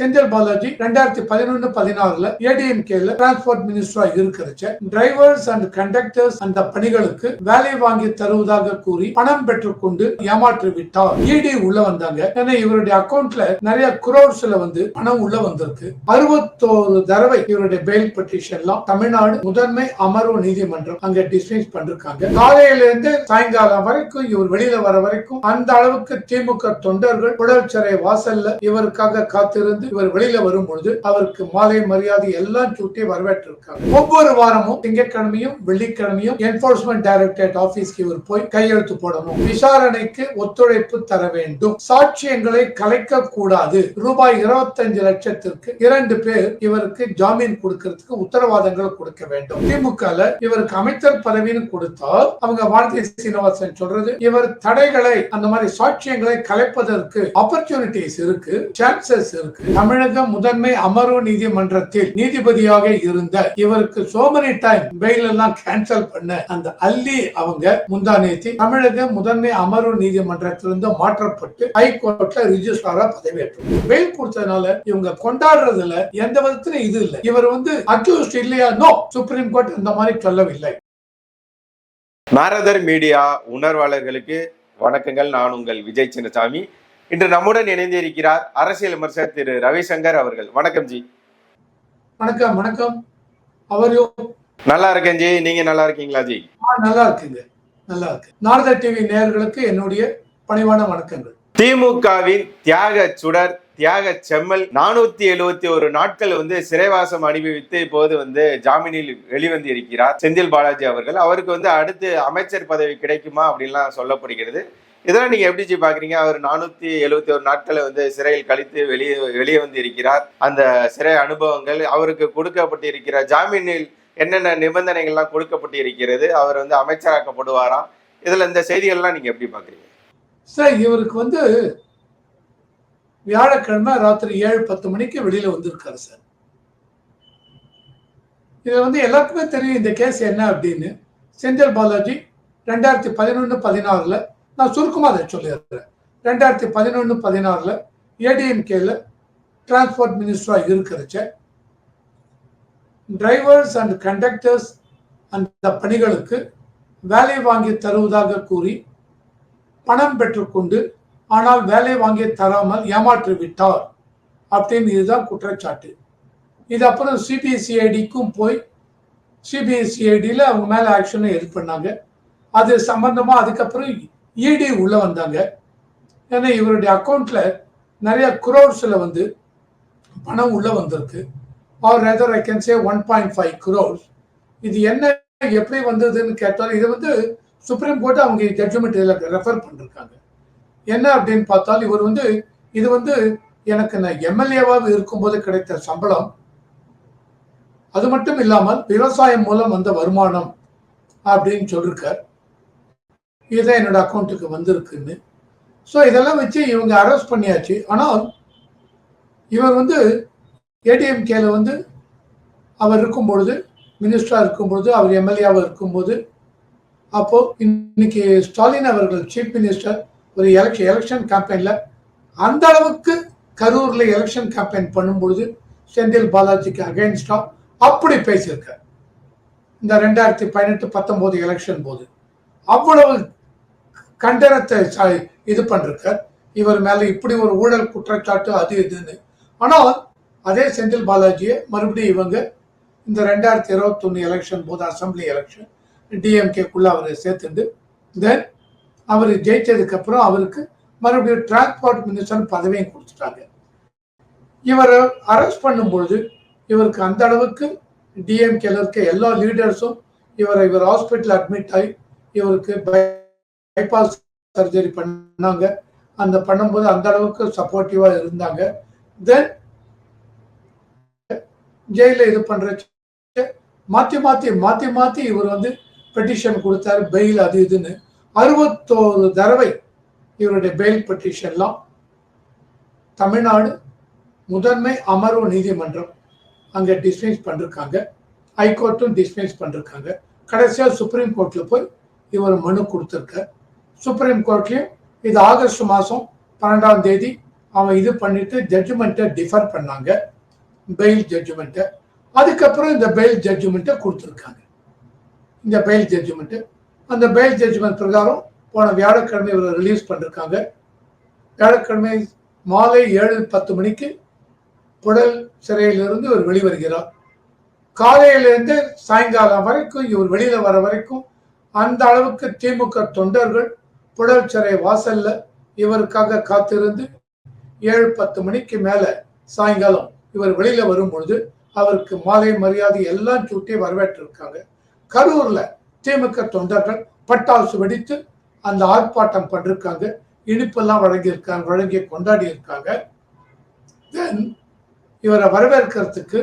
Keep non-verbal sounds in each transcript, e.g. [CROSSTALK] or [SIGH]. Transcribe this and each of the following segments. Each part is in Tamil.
செந்தில் பாலாஜி ரெண்டாயிரத்தி பதினொன்னு பதினாறுல ஏடிஎம்கேல டிரான்ஸ்போர்ட் மினிஸ்டரா இருக்கிறச்ச டிரைவர்ஸ் அண்ட் கண்டக்டர்ஸ் அந்த பணிகளுக்கு வேலை வாங்கி தருவதாக கூறி பணம் பெற்றுக்கொண்டு ஏமாற்றி விட்டார் இடி உள்ள வந்தாங்க. ஏன்னா இவருடைய அக்கௌண்ட்ல நிறைய குரோர்ஸ்ல வந்து பணம் உள்ள வந்திருக்கு. அறுபத்தோரு தடவை இவருடைய பெயில் பெட்டிஷன்லாம் தமிழ்நாடு முதன்மை அமர்வு நீதிமன்றம் அங்க டிஸ்மிஸ் பண்றாங்க காலையில இருந்து சாயங்காலம் வரைக்கும் இவர் வெளியில வர வரைக்கும் அந்த அளவுக்கு திமுக தொண்டர்கள் புழல் வாசல்ல இவருக்காக காத்திருந்து இவர் வெளியில வரும் பொழுது அவருக்கு மாலை மரியாதை எல்லாம் சுட்டி வரவேற்றிருக்காங்க ஒவ்வொரு வாரமும் திங்கட்கிழமையும் வெள்ளிக்கிழமையும் என்போர்ஸ்மெண்ட் டைரக்டரேட் ஆபீஸ்க்கு இவர் போய் கையெழுத்து போடணும். விசாரணைக்கு ஒத்துழைப்பு தர வேண்டும். சாட்சியங்களை கலைக்க கூடாது ரூபாய் இருபத்தஞ்சு லட்சத்திற்கு இரண்டு பேர் இவருக்கு ஜாமீன் கொடுக்கறதுக்கு உத்தரவாதங்கள் கொடுக்க வேண்டும். திமுக இவருக்கு அமைச்சர் பதவின்னு கொடுத்தால் அவங்க வானதி சீனிவாசன் சொல்றது இவர் தடைகளை அந்த மாதிரி சாட்சியங்களை கலைப்பதற்கு ஆப்பர்ச்சுனிட்டிஸ் இருக்கு சான்சஸ் இருக்கு. தமிழக முதன்மை அமர்வு நீதிமன்றத்தில் நீதிபதியாக இருந்த இவருக்கு சோமனி டைம் பெயில் எல்லாம் கேன்சல் பண்ண அந்த அல்லி அவங்க முந்தா நேத்தி தமிழக முதன்மை அமர்வு நீதிமன்றத்திலிருந்து மாற்றப்பட்டு ஹைகோர்ட்ல ரிஜிஸ்ட்ராரா பதவியேற்று பெயில் கொடுத்ததுனால இவங்க கொண்டாடுறதுல எந்த விதத்திலும் இது இல்லை. இவர் வந்து அக்யூஸ்ட் இல்லையா? நோ சுப்ரீம் கோர்ட் இந்த மாதிரி சொல்லவில்லை. நாரதர் மீடியா உணர்வாளர்களுக்கு வணக்கங்கள். நான் உங்கள் விஜய் சின்னசாமி. இன்று நம்முடன் இணைந்திருக்கிறார் அரசியல் விமர்சகர் திரு ரவிசங்கர் அவர்கள். வணக்கம் ஜி. வணக்கம் வணக்கம். அவரையோ நல்லா இருக்கேன் ஜி. நீங்க நல்லா இருக்கீங்களா ஜி? நல்லா இருக்குங்க. நல்லா இருக்கு நாரதா டிவி நேயர்களுக்கு என்னுடைய பணிவான வணக்கங்கள். திமுகவின் தியாக சுடர் தியாக செம்மல் நானூத்தி எழுவத்தி ஒரு நாட்கள் வந்து சிறைவாசம் அனுபவித்து இப்போது வந்து ஜாமீனில் வெளிவந்து இருக்கிறார் செந்தில் பாலாஜி அவர்கள். அவருக்கு வந்து அடுத்து அமைச்சர் பதவி கிடைக்குமா அப்படின்லாம் சொல்லப்படுகிறது. இதெல்லாம் நீங்க எப்படி பார்க்குறீங்க பாக்குறீங்க? அவர் நானூத்தி எழுபத்தி ஒரு நாட்களை வந்து சிறையில் கழித்து வெளியே வெளியே வந்து இருக்கிறார் அந்த சிறை அனுபவங்கள் அவருக்கு கொடுக்கப்பட்டு இருக்கிற ஜாமீனில் என்னென்ன நிபந்தனைகள்லாம் கொடுக்கப்பட்டு இருக்கிறது அவர் வந்து அமைச்சராக்கப்படுவாராம் இதுல இந்த செய்திகள்லாம் நீங்க எப்படி பாக்குறீங்க? சார் இவருக்கு வந்து வியாழக்கிழமை ராத்திரி ஏழு பத்து மணிக்கு வெளியில வந்திருக்காரு சார். இது வந்து எல்லாருக்குமே தெரியும் இந்த கேஸ் என்ன அப்படின்னு. செந்தில் பாலாஜி ரெண்டாயிரத்தி பதினொன்று பதினாறுல நான் சுருக்கமாக அதை சொல்லிடுறேன். ரெண்டாயிரத்தி பதினொன்று பதினாறில் ஏடிஎம்கேல டிரான்ஸ்போர்ட் மினிஸ்டராக இருக்கிறச்ச டிரைவர்ஸ் அண்ட் கண்டக்டர்ஸ் அந்த பணிகளுக்கு வேலை வாங்கி தருவதாக கூறி பணம் பெற்றுக்கொண்டு ஆனால் வேலை வாங்கி தராமல் ஏமாற்றி விட்டார் அப்படின்னு இதுதான் குற்றச்சாட்டு. இது அப்புறம் சிபிஎஸ்சிஐடிக்கும் போய் சிபிஎஸ்சிஐடியில் அவங்க மேலே ஆக்ஷனை எது பண்ணாங்க. அது சம்பந்தமாக அதுக்கப்புறம் இடி உள்ளே வந்தாங்க. ஏன்னா இவருடைய அக்கௌண்ட்ல நிறைய குரோர்ஸில் வந்து பணம் உள்ளே வந்திருக்கு. Or rather I can say one point five crores இது என்ன எப்படி வந்ததுன்னு கேட்டால் இது வந்து சுப்ரீம் கோர்ட் அவங்க ஜட்ஜ்மெண்ட் இதில் ரெஃபர் பண்ணிருக்காங்க. என்ன அப்படின்னு பார்த்தால் இவர் வந்து இது வந்து எனக்கு நான் எம்எல்ஏவாக இருக்கும்போது கிடைத்த சம்பளம். அது மட்டும் இல்லாமல் விவசாயம் மூலம் வந்த வருமானம் அப்படின்னு சொல்லிருக்கார். இதுதான் என்னோட அக்கௌண்ட்டுக்கு வந்திருக்குன்னு. ஸோ இதெல்லாம் வச்சு இவங்க அரெஸ்ட் பண்ணியாச்சு. ஆனால் இவர் வந்து ஏடிஎம்கேல வந்து அவர் இருக்கும் பொழுது மினிஸ்டராக இருக்கும் பொழுது அவர் எம்எல்ஏவாக இருக்கும்போது அப்போது இன்னைக்கு ஸ்டாலின் அவர்கள் சீஃப் மினிஸ்டர் ஒரு எலெக்ஷன் எலெக்ஷன் கேம்பெயினில் அந்த அளவுக்கு கரூரில் எலெக்ஷன் கேம்பெயின் பண்ணும்பொழுது செந்தில் பாலாஜிக்கு அகைன்ஸ்டா அப்படி பேசியிருக்கார். இந்த ரெண்டாயிரத்தி பதினெட்டு பத்தொம்போது எலெக்ஷன் போது. அவ்வளவு கண்டனத்தை இது பண்ணிருக்கார். இவர் மேல இப்படி ஒரு ஊழல் குற்றச்சாட்டு அது இதுன்னு. ஆனால் அதே செந்தில் பாலாஜியை மறுபடியும் இவங்க இந்த ரெண்டாயிரத்தி இருபத்தொன்னு எலெக்ஷன் போது அசம்பிளி எலெக்ஷன் டிஎம்கேக்குள்ள அவரை சேர்த்துண்டு தென் அவர் ஜெயிச்சதுக்கு அப்புறம் அவருக்கு மறுபடியும் டிரான்ஸ்போர்ட் மினிஸ்டர் பதவியும் கொடுத்துட்டாங்க. இவரை அரெஸ்ட் பண்ணும்பொழுது இவருக்கு அந்த அளவுக்கு டிஎம்கேல இருக்க எல்லா லீடர்ஸும் இவரை இவர் ஹாஸ்பிட்டல் அட்மிட் ஆகி இவருக்கு பைபாஸ் சர்ஜரி பண்ணாங்க. அந்த பண்ணும்போது அந்த அளவுக்கு சப்போர்ட்டிவா இருந்தாங்க. தென் ஜெயில இது பண்ற மாத்தி மாத்தி மாத்தி மாத்தி இவர் வந்து பெட்டிஷன் கொடுத்தாரு பெயில் அது இதுன்னு. அறுபத்தோரு தடவை இவருடைய பெயில் பெட்டிஷன்லாம் தமிழ்நாடு முதன்மை அமர்வு நீதிமன்றம் அங்கே டிஸ்மிஸ் பண்ணிருக்காங்க. ஹைகோர்ட்டும் டிஸ்மிஸ் பண்ணிருக்காங்க. கடைசியாக சுப்ரீம் கோர்ட்டில் போய் இவர் மனு கொடுத்துருக்கார். சுப்ரீம் கோர்ட்லேயும் இது ஆகஸ்ட் மாதம் பன்னெண்டாம் தேதி அவன் இது பண்ணிட்டு ஜட்ஜ்மெண்ட்டை டிஃபர் பண்ணாங்க. பெயில் ஜட்ஜ்மெண்ட்டை அதுக்கப்புறம் இந்த பெயில் ஜட்ஜ்மெண்ட்டை கொடுத்துருக்காங்க. இந்த பெயில் ஜட்ஜ்மெண்ட்டு அந்த பெயில் ஜட்ஜ்மெண்ட் பிரகாரம் போன வியாழக்கிழமை இவரை ரிலீஸ் பண்ணிருக்காங்க. வியாழக்கிழமை மாலை ஏழு பத்து மணிக்கு புடல் சிறையிலிருந்து இவர் வெளிவருகிறார். காலையிலேருந்து சாயங்காலம் வரைக்கும் இவர் வெளியில் வர வரைக்கும் அந்த அளவுக்கு திமுக தொண்டர்கள் புழல் வாசல்ல இவருக்காக காத்திருந்து ஏழு பத்து மணிக்கு மேல சாயங்காலம் இவர் வெளியில வரும் பொழுது அவருக்கு மாலை மரியாதை எல்லாம் சூட்டி வரவேற்றிருக்காங்க. கரூர்ல திமுக தொண்டர்கள் பட்டாசு வெடித்து அந்த ஆர்ப்பாட்டம் பண்ணிருக்காங்க இனிப்பெல்லாம் வழங்கியிருக்காங்க வழங்கி கொண்டாடி இருக்காங்க தென் இவரை வரவேற்கிறதுக்கு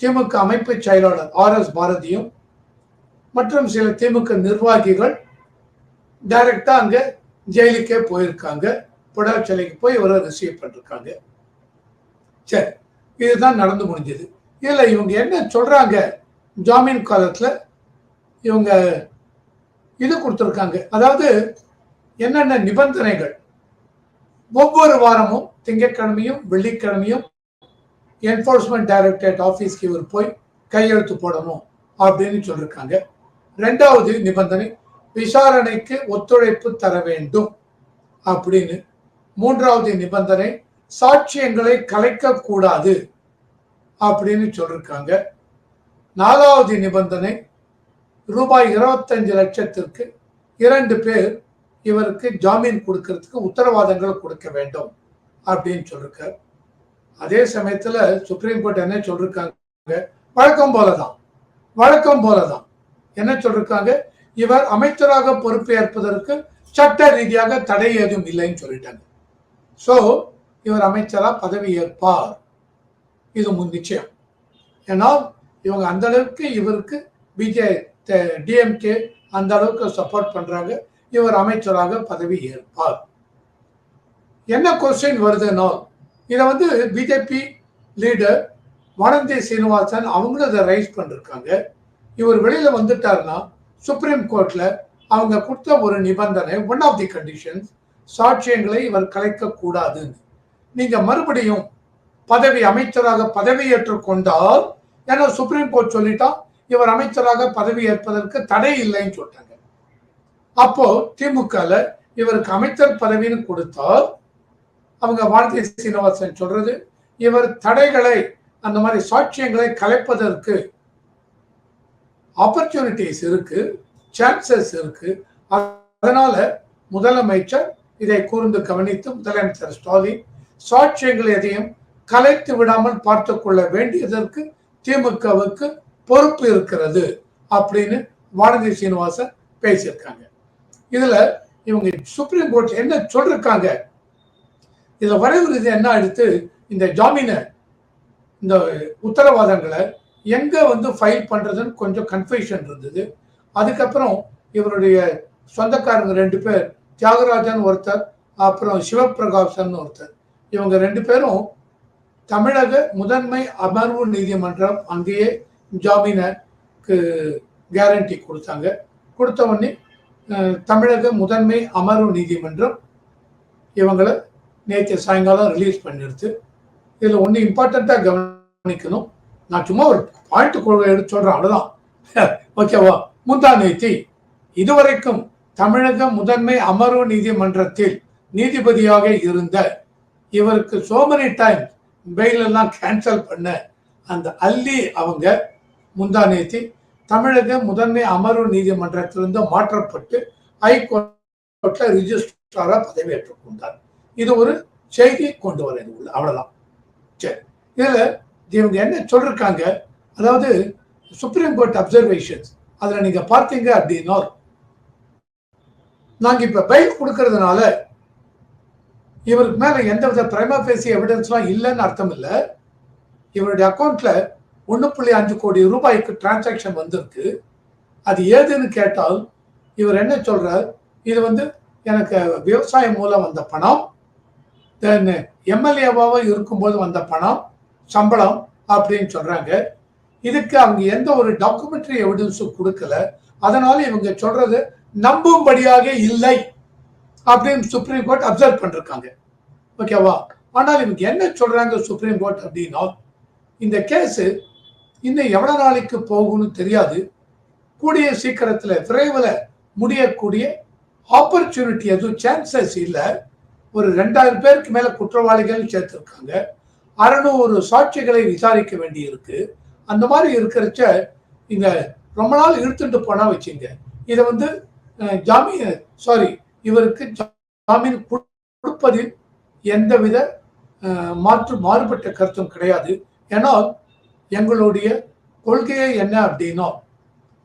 திமுக அமைப்பு செயலாளர் ஆர் எஸ் பாரதியும் மற்றும் சில திமுக நிர்வாகிகள் டைரக்டா அங்க ஜெயிலுக்கே போயிருக்காங்க. புடாச்சலைக்கு போய் இவரை ரிசீவ் பண்ணிருக்காங்க. சரி இதுதான் நடந்து முடிஞ்சது. இல்லை இவங்க என்ன சொல்றாங்க? ஜாமீன் காலத்தில் இவங்க இது கொடுத்துருக்காங்க. அதாவது என்னென்ன நிபந்தனைகள்? ஒவ்வொரு வாரமும் திங்கட்கிழமையும் வெள்ளிக்கிழமையும் என்ஃபோர்ஸ்மெண்ட் டைரக்டரேட் ஆஃபீஸ்க்கு இவர் போய் கையெழுத்து போடணும் அப்படின்னு சொல்லியிருக்காங்க ரெண்டாவது நிபந்தனை விசாரணைக்கு ஒத்துழைப்பு தர வேண்டும் அப்படின்னு. மூன்றாவது நிபந்தனை சாட்சியங்களை கலைக்க கூடாது அப்படின்னு சொல்லியிருக்காங்க நாலாவது நிபந்தனை ரூபாய் இருபத்தஞ்சு லட்சத்திற்கு இரண்டு பேர் இவருக்கு ஜாமீன் கொடுக்கறதுக்கு உத்தரவாதங்கள் கொடுக்க வேண்டும் அப்படின்னு சொல்லிருக்கார். அதே சமயத்தில் சுப்ரீம் கோர்ட் என்ன சொல்லியிருக்காங்க வழக்கம் போலதான். வழக்கம் போலதான். என்ன சொல்லியிருக்காங்க இவர் அமைச்சராக பொறுப்பேற்பதற்கு சட்ட ரீதியாக தடை ஏதும் இல்லைன்னு சொல்லிட்டாங்க. ஸோ இவர் அமைச்சராக பதவி ஏற்பார். இது முன் நிச்சயம். ஏன்னா இவங்க அந்த அளவுக்கு இவருக்கு பிஜே டிஎம்கே அந்த அளவுக்கு சப்போர்ட் பண்றாங்க. இவர் அமைச்சராக பதவி ஏற்பார். என்ன கொஸ்டின் வருதுன்னா இதை வந்து பிஜேபி லீடர் வனந்தி சீனிவாசன் அவங்களும் இதை ரைஸ் பண்ணிருக்காங்க. இவர் வெளியில வந்துட்டாருன்னா சுப்ரீம் கோர்ட்ல அவங்க கொடுத்த ஒரு நிபந்தனை ஒன் ஆஃப் தி கண்டிஷன்ஸ் சாட்சியங்களை இவர் கலைக்க கூடாதுன்னு நீங்க மறுபடியும் பதவி அமைச்சராக பதவியேற்றுக் கொண்டால் ஏன்னா சுப்ரீம் கோர்ட் சொல்லிட்டா இவர் அமைச்சராக பதவி ஏற்பதற்கு தடை இல்லைன்னு சொல்லிட்டாங்க. அப்போ திமுகல இவருக்கு அமைச்சர் பதவின்னு கொடுத்தால் அவங்க வானதி சீனிவாசன் சொல்றது இவர் தடைகளை அந்த மாதிரி சாட்சியங்களை கலைப்பதற்கு ஆப்பர்ச்சுனிட்டிஸ் இருக்கு சான்சஸ் இருக்கு. அதனால முதலமைச்சர் இதை கூர்ந்து கவனித்து முதலமைச்சர் ஸ்டாலின் சாட்சியங்கள் எதையும் கலைத்து விடாமல் பார்த்து கொள்ள வேண்டியதற்கு திமுகவுக்கு பொறுப்பு இருக்கிறது அப்படின்னு வானதி சீனிவாசன் பேசியிருக்காங்க. இதுல இவங்க சுப்ரீம் கோர்ட் என்ன சொல்லிருக்காங்க? இதுல வரைவு என்ன எடுத்து இந்த ஜாமீனை இந்த உத்தரவாதங்களை எங்கே வந்து ஃபைல் பண்ணுறதுன்னு கொஞ்சம் கன்ஃபியூஷன் இருந்தது. அதுக்கப்புறம் இவருடைய சொந்தக்காரங்க ரெண்டு பேர் தியாகராஜன் ஒருத்தர் அப்புறம் சிவபிரகாசன் ஒருத்தர். இவங்க ரெண்டு பேரும் தமிழக முதன்மை அமர்வு நீதிமன்றம் அங்கேயே ஜாமீனுக்கு கேரண்டி கொடுத்தாங்க. கொடுத்த உடனே தமிழக முதன்மை அமர்வு நீதிமன்றம் இவங்களை நேற்று சாயங்காலம் ரிலீஸ் பண்ணிடுது. இதில் ஒன்று இம்பார்ட்டண்ட்டாக கவனிக்கணும். நான் சும்மா ஒரு பாயிண்ட் கொள்கை எடுத்து சொல்கிறேன் அவ்வளோதான் [LAUGHS] ஓகேவா? முந்தா நேத்தி இதுவரைக்கும் தமிழக முதன்மை அமர்வு நீதிமன்றத்தில் நீதிபதியாக இருந்த இவருக்கு சோமனி டைம் பெயில் எல்லாம் கேன்சல் பண்ண அந்த அல்லி அவங்க முந்தா நேத்தி தமிழக முதன்மை அமர்வு நீதிமன்றத்திலிருந்து மாற்றப்பட்டு ஹைகோர்ட்ல ரிஜிஸ்ட்ராரா பதவியேற்றுக் கொண்டார். இது ஒரு செய்தி கொண்டு வர உள்ள அவ்வளவுதான். சரி. இதுல இவங்க என்ன சொல்லியிருக்காங்க அதாவது சுப்ரீம் கோர்ட் அப்சர்வேஷன்ஸ் அதில் நீங்க பார்த்தீங்க அப்படின்னா நாங்க இப்ப பைக் கொடுக்கறதுனால இவருக்கு மேல எந்தவித பிரைமா பேசி எவிடன்ஸ்லாம் இல்லைன்னு அர்த்தம் இல்லை. இவருடைய அக்கௌண்ட்ல ஒன்று புள்ளி அஞ்சு கோடி ரூபாய்க்கு டிரான்சாக்ஷன் வந்திருக்கு. அது ஏதுன்னு கேட்டால் இவர் என்ன சொல்றார்? இது வந்து எனக்கு விவசாயம் மூலம் வந்த பணம் தென் எம்எல்ஏவாக இருக்கும்போது வந்த பணம் சம்பளம் அப்படின்னு சொல்றாங்க. இதுக்கு அவங்க எந்த ஒரு டாக்குமெண்ட்ரி எவிடன்ஸும் கொடுக்கல. அதனால இவங்க சொல்றது நம்பும்படியாக இல்லை அப்படின்னு சுப்ரீம் கோர்ட் அப்சர்வ் பண்ணிருக்காங்க. ஓகேவா ஆனால் இவங்க என்ன சொல்றாங்க சுப்ரீம் கோர்ட் அப்படின்னா இந்த கேஸ் இன்னும் எவ்வளோ நாளைக்கு போகும்னு தெரியாது. கூடிய சீக்கிரத்தில் விரைவில் முடியக்கூடிய ஆப்பர்ச்சுனிட்டி எதுவும் சான்சஸ் இல்லை. ஒரு ரெண்டாயிரம் பேருக்கு மேலே குற்றவாளிகள் சேர்த்துருக்காங்க. அறநூறு சாட்சிகளை விசாரிக்க வேண்டியிருக்கு. அந்த மாதிரி இருக்கிறச்ச இந்த ரொம்ப நாள் இழுத்துட்டு போனா வச்சுங்க. இதை வந்து ஜாமீன் சாரி இவருக்கு ஜாமீன் கொடுப்பதில் எந்தவித மாற்று மாறுபட்ட கருத்தும் கிடையாது. ஏன்னா எங்களுடைய கொள்கையே என்ன அப்படின்னா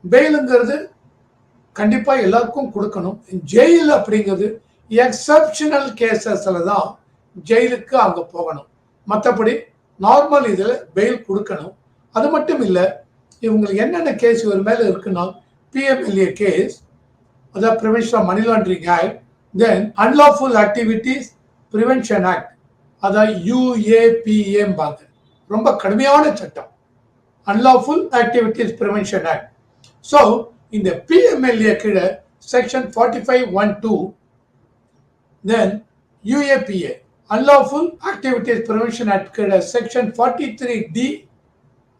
பெயிலுங்கிறது கண்டிப்பாக எல்லாருக்கும் கொடுக்கணும். ஜெயில் அப்படிங்கிறது எக்ஸப்ஷனல் கேசஸில் தான் ஜெயிலுக்கு அங்கே போகணும். மற்றபடி நார்மல் இதில் பெயில் கொடுக்கணும். அது மட்டும் இல்லை இவங்களுக்கு என்னென்ன கேஸ் இவர் மேலே இருக்குன்னா பிஎம்எல்ஏ கேஸ் அதாவது prevention of money laundering act then unlawful activities prevention act அதாவது யூஏபிஏம்பாங்க ரொம்ப கடுமையான சட்டம். Unlawful activities prevention act so இந்த பிஎம்எல்ஏ கீழே section forty five one two then UAPA unlawful activities prevention act கீழே section forty three D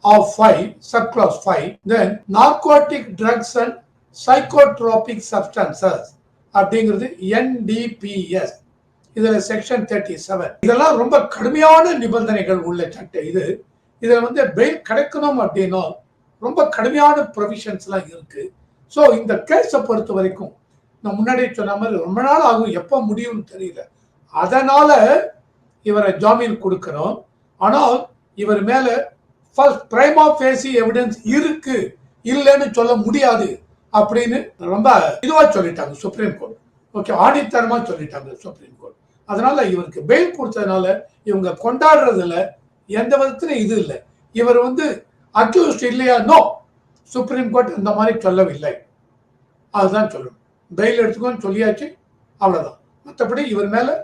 of five sub clause five then narcotic drugs and psychotropic substances அப்படிங்கிறது என்டிபிஎஸ் இதில் செக்ஷன் தேர்ட்டி செவன் இதெல்லாம் ரொம்ப கடுமையான நிபந்தனைகள் உள்ள சட்டை இது. இதில் வந்து பெயில் கிடைக்கணும் அப்படின்னா ரொம்ப கடுமையான ப்ரொவிஷன்ஸ்லாம் இருக்கு. ஸோ இந்த கேஸை பொறுத்த வரைக்கும் நான் முன்னாடியே சொன்ன மாதிரி ரொம்ப நாள் ஆகும். எப்போ முடியும்னு தெரியல. அதனால இவரை ஜாமீன் கொடுக்கிறோம். ஆனால் இவர் மேல ஃபர்ஸ்ட் பிரைமா ஃபேசி எவிடன்ஸ் இருக்கு இல்லைன்னு சொல்ல முடியாது அப்படின்னு ரொம்ப இதுவா சொல்லிட்டாங்க சுப்ரீம் கோர்ட் ஓகே ஆணித்தரமா சொல்லிட்டாங்க சுப்ரீம் கோர்ட் அதனால இவருக்கு பெயில் கொடுத்ததுனால இவங்க கொண்டாடுறதுல எந்த விதத்திலும் இது இல்லை. இவர் வந்து அக்யூஸ்ட் இல்லையா? நோ சுப்ரீம் கோர்ட் இந்த மாதிரி சொல்லவில்லை. அதுதான் சொல்லணும். பெயில் எடுத்துக்கோன்னு சொல்லியாச்சு. அவ்வளோதான் மற்றபடி இவர் மேலே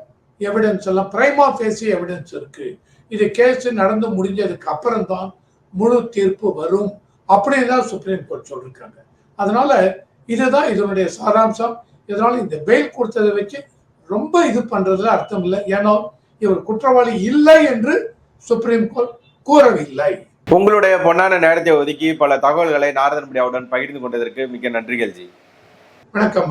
எவிடன்ஸ் எல்லாம் பிரைமா ஃபேசி எவிடன்ஸ் இருக்கு. இது கேஸ் நடந்து முடிஞ்சதுக்கு அப்புறம் தான் முழு தீர்ப்பு வரும் அப்படின்னு தான் சுப்ரீம் கோர்ட் சொல்லியிருக்காங்க அதனால இதுதான் இதனுடைய சாராம்சம். இதனால இந்த பெயில் கொடுத்ததை வச்சு ரொம்ப இது பண்றதுல அர்த்தம் இல்லை. ஏன்னா இவர் குற்றவாளி இல்லை என்று சுப்ரீம் கோர்ட் கூறவில்லை. உங்களுடைய பொன்னான நேரத்தை ஒதுக்கி பல தகவல்களை நாரதன் மீடியாவுடன் பகிர்ந்து கொண்டதற்கு மிக்க நன்றிகள் ஜி. வணக்கம்.